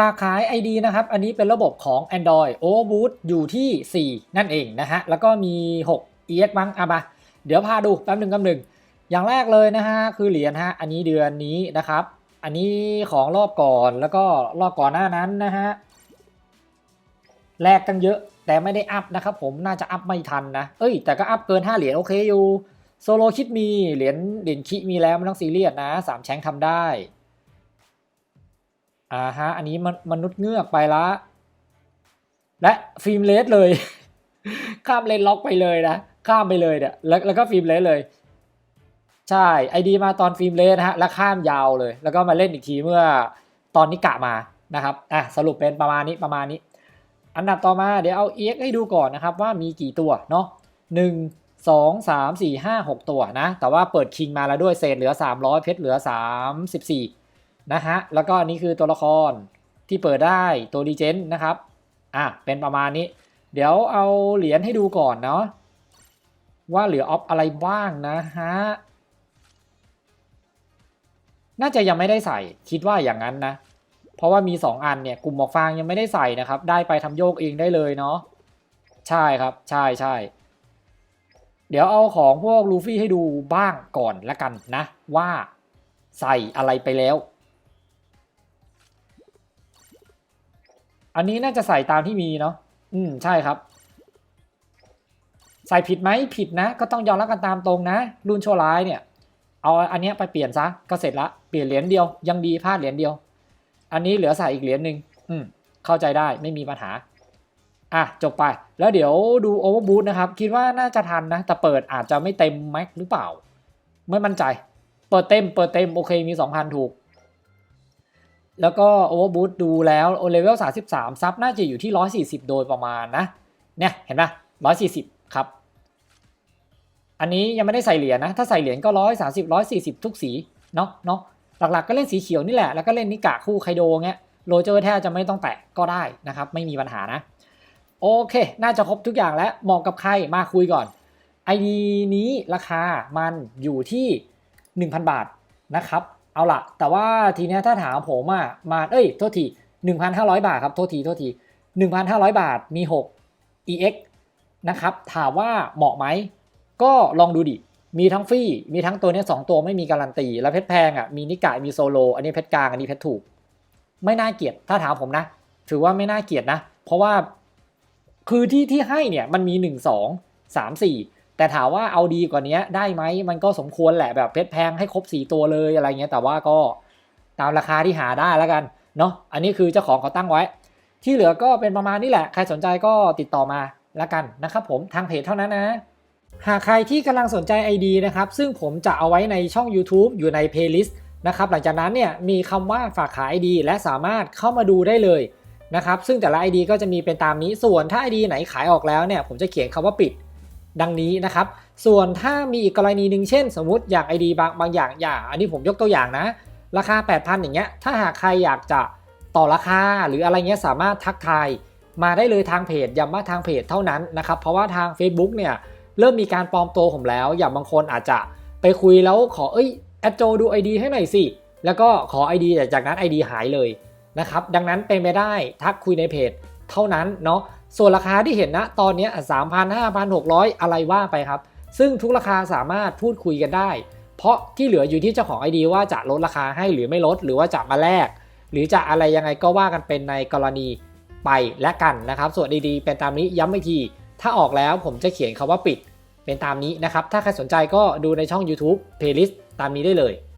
ฝากขาย ID นะครับ อันนี้เป็นระบบของ Android Overboot อยู่ที่ 4 นั่นเองนะฮะ แล้วก็มี 6 EX มั้งอะมาเดี๋ยวพาดูแป๊บหนึ่งแป๊บหนึ่ง อย่างแรกเลยนะฮะ คือเหรียญฮะ อันนี้เดือนนี้นะครับ อันนี้ของรอบก่อนแล้วก็รอบก่อนหน้านั้นนะฮะ แลกกันเยอะ แต่ไม่ได้อัพนะครับผม น่าจะอัพไม่ทันนะ เอ้ย แต่ก็อัพเกิน 5 เหรียญโอเคอยู่ โซโลคิดมี เหรียญ เหรียญคิมีแล้วไม่ต้องซีเรียสนะสามแชงทำได้ อ่าฮะ อันนี้มันมนุษย์เงือกไปละ และฟิล์มเลสเลย ข้ามเลนล็อกไปเลยนะ ข้ามไปเลยเนี่ย แล้วแล้วก็ฟิล์มเลสเลย ใช่ไอดีมาตอนฟิล์มเลสนะฮะ แล้วข้ามยาวเลย แล้วก็มาเล่นอีกทีเมื่อตอนนี้กะมานะครับ อะสรุปเป็นประมาณนี้ประมาณนี้ อันดับต่อมาเดี๋ยวเอา EX ให้ดูก่อนนะครับ ว่ามีกี่ตัวเนาะหนึ่งสองสามสี่ห้าหกตัวนะ แต่ว่าเปิดคิงมาแล้วด้วยเศษเหลือ300เพชรเหลือ34 นะฮะ แล้วก็อันนี้คือตัวละครที่เปิดได้ตัวดีเจนนะครับ อะ เป็นประมาณนี้ เดี๋ยวเอาเหรียญให้ดูก่อนเนาะ ว่าเหลือออฟอะไรบ้างนะฮะ น่าจะยังไม่ได้ใส่ คิดว่าอย่างนั้นนะ เพราะว่ามี 2 อันเนี่ย กลุ่มหมอกฟางยังไม่ได้ใส่นะครับ ได้ไปทำโยกเองได้เลยเนาะ ใช่ครับ ใช่ใช่ เดี๋ยวเอาของพวกลูฟี่ให้ดูบ้างก่อนละกันนะ ว่าใส่อะไรไปแล้ว อันนี้น่าจะใส่ตามที่มีเนาะอืมใช่ครับ ใส่ผิดไหมผิดนะ ก็ต้องยอมรับกันตามตรงนะ รุ่นโชว์ร้ายเนี่ย เอาอันเนี้ยไปเปลี่ยนซะก็เสร็จละเปลี่ยนเหรียญเดียวยังดีพลาดเหรียญเดียว อันนี้เหลือใส่อีกเหรียญหนึ่งอืมเข้าใจได้ไม่มีปัญหาอะจบไปแล้วเดี๋ยวดูโอเวอร์บูทนะครับ คิดว่าน่าจะทันนะ แต่เปิดอาจจะไม่เต็มแม็กหรือเปล่า ไม่มั่นใจ เปิดเต็มเปิดเต็มโอเคมี 2,000 ถูก แล้วก็โอเวอร์บูทดูแล้วโอเลเวล33 ซับน่าจะอยู่ที่ 140 โดยประมาณนะ เนี่ยเห็นปะ140 ครับ อันนี้ยังไม่ได้ใส่เหรียญนะ ถ้าใส่เหรียญก็ 130 140 ทุกสีเนาะเนาะหลักๆก็เล่นสีเขียวนี่แหละ แล้วก็เล่นนิกะคู่ไคโดเงี้ยโรเจอร์แทบจะไม่ต้องแตะก็ได้นะครับ ไม่มีปัญหานะ โอเค น่าจะครบทุกอย่างแล้วเหมาะกับใครมาคุยก่อน ID นี้ราคามันอยู่ที่ 1,000 บาทนะครับ เอาละแต่ว่าทีเนี้ยถ้าถามผมอะมาเอ้ยโทษที1,500 บาทครับโทษทีโทษที1,500 บาทมี 6 EX นะครับถามว่าเหมาะไหมก็ลองดูดิ มีทั้งฟรีมีทั้งตัวเนี้ยสองตัวไม่มีการันตี แล้วเพชรแพงอะ มีนิกะมีโซโล อันนี้เพชรกลาง อันนี้เพชรถูก ไม่น่าเกลียด ถ้าถามผมนะ ถือว่าไม่น่าเกลียดนะ เพราะว่า คือที่ที่ให้เนี่ย มันมี1 2 3 4 แต่ถามว่าเอาดีกว่านี้ได้ไหมมันก็สมควรแหละแบบเพชรแพงให้ครบ 4 ตัวเลยอะไรเงี้ยแต่ว่าก็ตามราคาที่หาได้แล้วกันเนาะอันนี้คือเจ้าของเขาตั้งไว้ ที่เหลือก็เป็นประมาณนี้แหละ ใครสนใจก็ติดต่อมาแล้วกันนะครับผมทางเพจเท่านั้นนะหากใครที่กำลังสนใจ ID นะครับ ซึ่งผมจะเอาไว้ในช่อง YouTube อยู่ใน playlist นะครับ หลังจากนั้นเนี่ยมีคำว่าฝากขาย ID และสามารถเข้ามาดูได้เลยนะครับ ซึ่งแต่ละ ID ก็จะมีเป็นตามนี้ ส่วนถ้า ID ไหนขายออกแล้วเนี่ย ผมจะเขียนคำว่าปิด ดังนี้นะครับ ส่วนถ้ามีอีกกรณีหนึ่งเช่น สมมุติอย่าง ID บางบางอย่างอย่าง อันนี้ผมยกตัวอย่างนะ ราคา 8,000 อย่างเงี้ย ถ้าหากใครอยากจะต่อราคาหรืออะไรเงี้ยสามารถทักทายมาได้เลยทางเพจย้ำว่าทางเพจเท่านั้นนะครับ เพราะว่าทาง Facebook เนี่ยเริ่มมีการปลอมตัวผมแล้ว อย่างบางคนอาจจะไปคุยแล้วขอเอ้ยแอดโจดู ID ให้หน่อยสิ แล้วก็ขอ ID แต่จากนั้น ID หายเลยนะครับ ดังนั้นเป็นไปได้ทักคุยในเพจ เท่านั้นเนาะส่วนราคาที่เห็นนะตอนนี้สามพันห้าพันหกร้อยอะไรว่าไปครับ ซึ่งทุกราคาสามารถพูดคุยกันได้ เพราะที่เหลืออยู่ที่เจ้าของ ID ว่าจะลดราคาให้หรือไม่ลด หรือว่าจะมาแลกหรือจะอะไรยังไงก็ว่ากันเป็นในกรณีไปและกันนะครับ ส่วนดีๆเป็นตามนี้ย้ำอีกที ถ้าออกแล้วผมจะเขียนคาว่าปิดเป็นตามนี้นะครับ ถ้าใครสนใจก็ดูในช่อง YouTube playlist ตามนี้ได้เลย